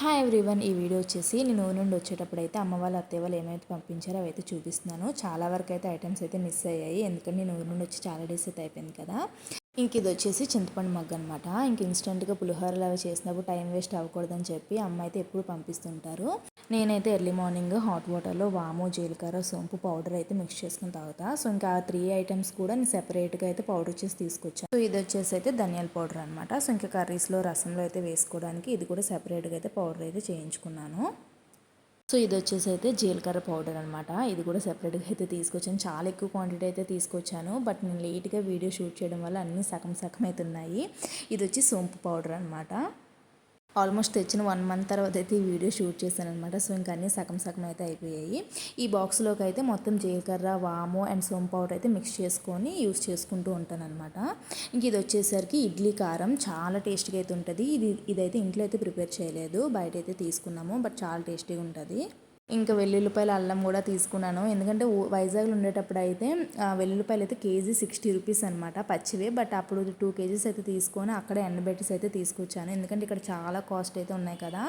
Hi everyone ఈ video వచ్చేసి నేను ఊరి నుండి వచ్చేటప్పుడు అయితే అమ్మ వాళ్ళ అత్తయ్య వాళ్ళు ఏమైతే పంపించారో అవి అయితే చూపిస్తున్నాను. చాలా వరకు అయితే ఐటమ్స్ అయితే మిస్ అయ్యాయి. ఎందుకంటే నేను ఊరి నుండి వచ్చి చాలా డేస్ అయితే అయిపోయింది కదా. ఇంక ఇది వచ్చేసి చింతపండు మగ్గ అనమాట ఇంక ఇన్స్టెంట్గా పులిహోరలు అవి చేసినప్పుడు టైం వేస్ట్ అవ్వకూడదని చెప్పి అమ్మ అయితే ఎప్పుడు పంపిస్తుంటారు. నేనైతే ఎర్లీ మార్నింగ్ హాట్ వాటర్లో వాము జీలకర్ర సోంపు పౌడర్ అయితే మిక్స్ చేసుకుని తాగుతా. సో ఇంకా ఆ త్రీ ఐటమ్స్ కూడా నేను సెపరేట్గా అయితే పౌడర్ చేసి తీసుకొచ్చాను సో ఇది వచ్చేసి అయితే ధనియాల పౌడర్ అనమాట సో ఇంకా కర్రీస్లో రసంలో అయితే వేసుకోవడానికి ఇది కూడా సెపరేట్గా అయితే పౌడర్ అయితే చేయించుకున్నాను. సో ఇది వచ్చేసి అయితే జీలకర్ర పౌడర్ అనమాట ఇది కూడా సెపరేట్గా అయితే తీసుకొచ్చాను. చాలా ఎక్కువ క్వాంటిటీ అయితే తీసుకొచ్చాను. బట్ నేను లేట్గా వీడియో షూట్ చేయడం వల్ల అన్నీ సగం సగం అయితే ఉన్నాయి ఇది వచ్చి సోంపు పౌడర్ అనమాట ఆల్మోస్ట్ తెచ్చిన వన్ మంత్ తర్వాత అయితే ఈ వీడియో షూట్ చేశాను అనమాట సో ఇంకా అన్నీ సగం సగం అయితే అయిపోయాయి. ఈ బాక్స్లోకి అయితే మొత్తం జీలకర్ర వాము అండ్ సోమ్ పౌడర్ అయితే మిక్స్ చేసుకొని యూస్ చేసుకుంటూ ఉంటాను అనమాట ఇంక ఇది వచ్చేసరికి ఇడ్లీ కారం. చాలా టేస్టీగా అయితే ఉంటుంది. ఇది ఇదైతే ఇంట్లో అయితే ప్రిపేర్ చేయలేదు. బయట అయితే తీసుకున్నాము. బట్ చాలా టేస్టీగా ఉంటుంది. ఇంకా వెల్లుల్లిపాయలు అల్లం కూడా తీసుకున్నాను. ఎందుకంటే వైజాగ్లో ఉండేటప్పుడు అయితే వెల్లుల్లిపాయలు అయితే కేజీ సిక్స్టీ రూపీస్ అనమాట పచ్చివే. బట్ అప్పుడు టూ కేజీస్ అయితే తీసుకొని అక్కడే ఎండబెట్టేసి అయితే తీసుకొచ్చాను. ఎందుకంటే ఇక్కడ చాలా కాస్ట్ అయితే ఉన్నాయి కదా.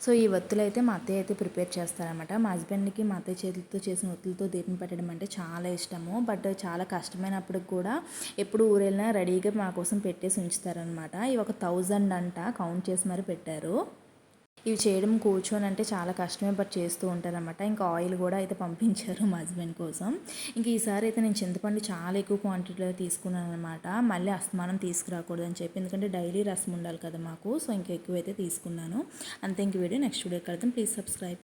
సో ఈ ఒత్తులు అయితే మా అత్తయ్య అయితే ప్రిపేర్ చేస్తారనమాట మా హస్బెండ్కి మా అత్తయ్య చేతులతో చేసిన ఒత్తులతో దీపం పెట్టడం అంటే చాలా ఇష్టము. బట్ చాలా కష్టమైనప్పుడు కూడా ఎప్పుడు ఊరెళ్ళినా రెడీగా మా కోసం పెట్టేసి ఉంచుతారనమాట ఇవి ఒక థౌజండ్ అంట కౌంట్ చేసి మరి పెట్టారు. ఇవి చేయడం కూర్చొని అంటే చాలా కష్టమే బట్ చేస్తూ ఉంటారనమాట ఇంకా ఆయిల్ కూడా అయితే పంపించారు మా హస్బెండ్ కోసం. ఇంక ఈసారి అయితే నేను చింతపండు చాలా ఎక్కువ క్వాంటిటీలో తీసుకున్నాను అనమాట మళ్ళీ అస్తమానం తీసుకురాకూడదు అని చెప్పి ఎందుకంటే డైలీ రసం ఉండాలి కదా మాకు. సో ఇంకా ఎక్కువ అయితే తీసుకున్నాను. అంతే ఇంక వీడియో నెక్స్ట్ వీడియో కడతాం ప్లీజ్ సబ్స్క్రైబ్.